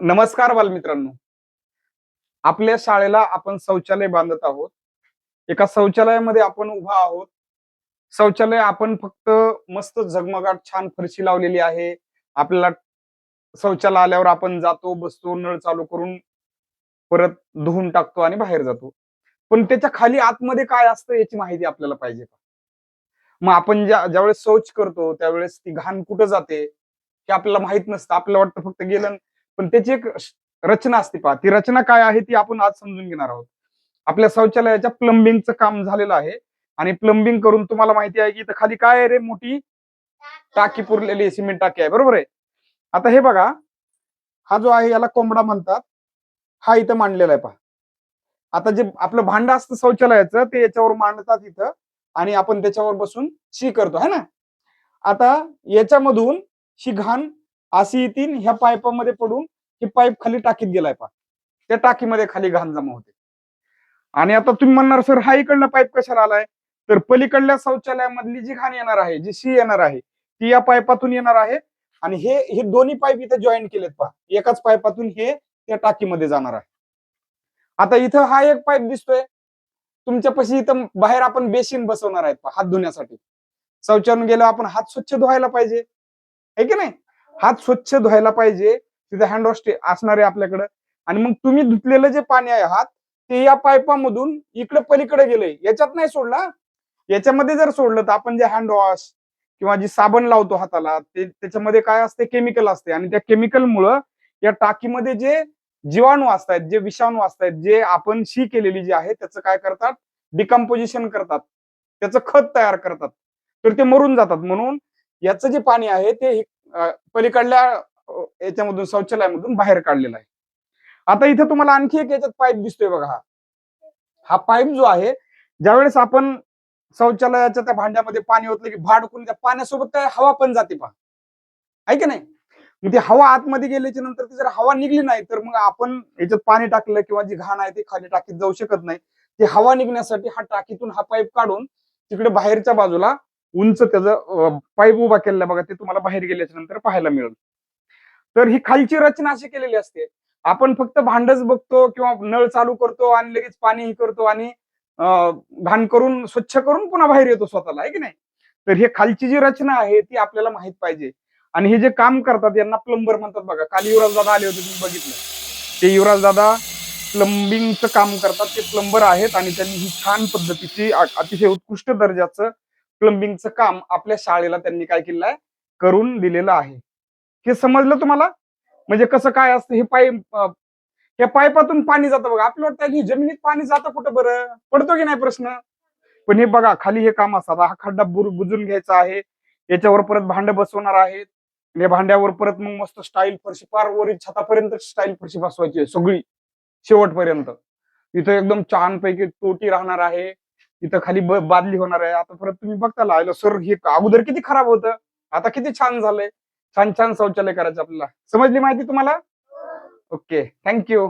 नमस्कार बालमित्रांनो. आपल्या शाळेला आपण शौचालय बांधत आहोत. एका शौचालयामध्ये आपण उभा आहोत. शौचालय आपण फक्त मस्त झगमगाट छान फरशी लावलेली आहे. आपल्याला शौचालय आल्यावर आपण जातो बसतो नळ चालू करून परत धुवून टाकतो आणि बाहेर जातो. पण त्याच्याखाली आतमध्ये काय असतं याची माहिती आपल्याला पाहिजे का? मग आपण ज्या ज्यावेळेस शौच करतो त्यावेळेस ती घाण कुठं जाते हे आपल्याला माहीत नसतं. आपल्याला वाटतं फक्त गेलं पण त्याची एक रचना असते पहा. ती रचना काय आहे ती आपण आज समजून घेणार आहोत. आपल्या शौचालयाच्या प्लंबिंगचं काम झालेलं आहे आणि प्लंबिंग करून तुम्हाला माहिती आहे की इथं खाली काय आहे रे? मोठी टाकी पुरलेली सिमेंट टाकी आहे. बरोबर आहे? आता हे बघा. हा जो आहे याला कोंबडा म्हणतात. हा इथं मांडलेला आहे पहा. आता जे आपलं भांड असतं शौचालयाचं ते याच्यावर मांडतात इथं आणि आपण त्याच्यावर बसून शी करतो. है ना? आता याच्यामधून ही घाण अशी येतील ह्या पाईपामध्ये पडून ही पाईप खाली टाकीत गेलाय पा त्या टाकीमध्ये खाली घाण जमा होते. आणि आता तुम्ही म्हणणार सर हा इकडला पाईप कशाला आलाय? तर पलीकडल्या शौचालयामधली जी घाण येणार आहे जी शी येणार आहे ती या पाईपातून येणार आहे. आणि हे हे दोन्ही पाईप इथे जॉईन केलेत पहा. एकाच पाईपातून हे त्या टाकीमध्ये जाणार आहे. आता इथं हा एक पाईप दिसतोय. तुमच्यापाशी इथं बाहेर आपण बेसिन बसवणार आहेत पहा, हात धुण्यासाठी. शौचालून गेलो आपण हात स्वच्छ धुवायला पाहिजे. आहे की नाही? हात स्वच्छ धुवायला पाहिजे. तिथे हँडवॉश असणार आहे आपल्याकडे. आणि मग तुम्ही धुतलेलं जे पाणी आहे हात ते या पायपामधून इकडे पलीकडे गेलंय. याच्यात नाही सोडला? याच्यामध्ये जर सोडलं तर आपण जे हँडवॉश किंवा जी साबण लावतो हाताला ते त्याच्यामध्ये काय असते? केमिकल असते. आणि त्या केमिकल मुळे या टाकीमध्ये जे जीवाणू असतात जे विषाणू असतात जे आपण शी केलेली जी आहे त्याचं काय करतात? डिकम्पोजिशन करतात. त्याचं खत तयार करतात. तर ते मरून जातात. म्हणून याचं जे पाणी आहे ते पलीकडल्या याच्यामधून शौचालयामधून बाहेर काढलेला आहे. आता इथे तुम्हाला आणखी एक याच्यात पाईप दिसतोय बघा हा. हा पाईप जो आहे ज्यावेळेस आपण शौचालयाच्या त्या भांड्यामध्ये पाणी होतलं की भाडकून त्या पाण्यासोबत काय हवा पण जाते पहा. आहे की नाही? मग ती हवा आतमध्ये गेल्याच्यानंतर ती जर हवा निघली नाही तर मग आपण याच्यात पाणी टाकलं किंवा जी घाण आहे ती खाली टाकीत जाऊ शकत नाही. ती हवा निघण्यासाठी हा टाकीतून हा पाईप काढून तिकडे बाहेरच्या बाजूला उंच त्याचं पाईप उभा केलेला बघा ते तुम्हाला बाहेर गेल्याच्यानंतर पाहायला मिळेल. तर ही खालची रचना अशी केलेली असते. आपण फक्त भांडच बघतो किंवा नळ चालू करतो आणि लगेच पाणी करतो आणि घाण करून स्वच्छ करून पुन्हा बाहेर येतो स्वतःला आहे की नाही? तर हे खालची जी रचना आहे ती आपल्याला माहीत पाहिजे. आणि हे जे काम करतात यांना प्लंबर म्हणतात बघा. काल युवराज दादा आले होते तुम्ही बघितलं. ते युवराज दादा प्लंबिंगचं काम करतात. ते प्लंबर आहेत आणि त्यांनी ही छान पद्धतीची अतिशय उत्कृष्ट दर्जाचं प्लंबिंगचं काम आपल्या शाळेला त्यांनी काय केलं आहे? करून दिलेलं आहे. हे समजलं तुम्हाला? म्हणजे कसं काय असतं? हे पाईप या पाईपातून पाणी जातं बघा. आपलं वाटतं की जमिनीत पाणी जातं कुठं बरं? पडतो की नाही प्रश्न? पण हे बघा खाली हे काम असतात. हा खड्डा बुजून घ्यायचा आहे. याच्यावर परत भांड बसवणार आहेत. या भांड्यावर परत मग मस्त स्टाईल फरशी पार वरील छतापर्यंत स्टाईल फरशी बसवायची आहे सगळी. शेवटपर्यंत. इथं एकदम छान पैकी तोटी राहणार आहे. इथं खाली बादली होणार आहे. आता परत तुम्ही बघता लायला सर हे अगोदर किती खराब होतं. आता किती छान झालंय. छान छान शौचालय करायचं आपल्याला. समजली माहिती तुम्हाला? ओके. Thank you.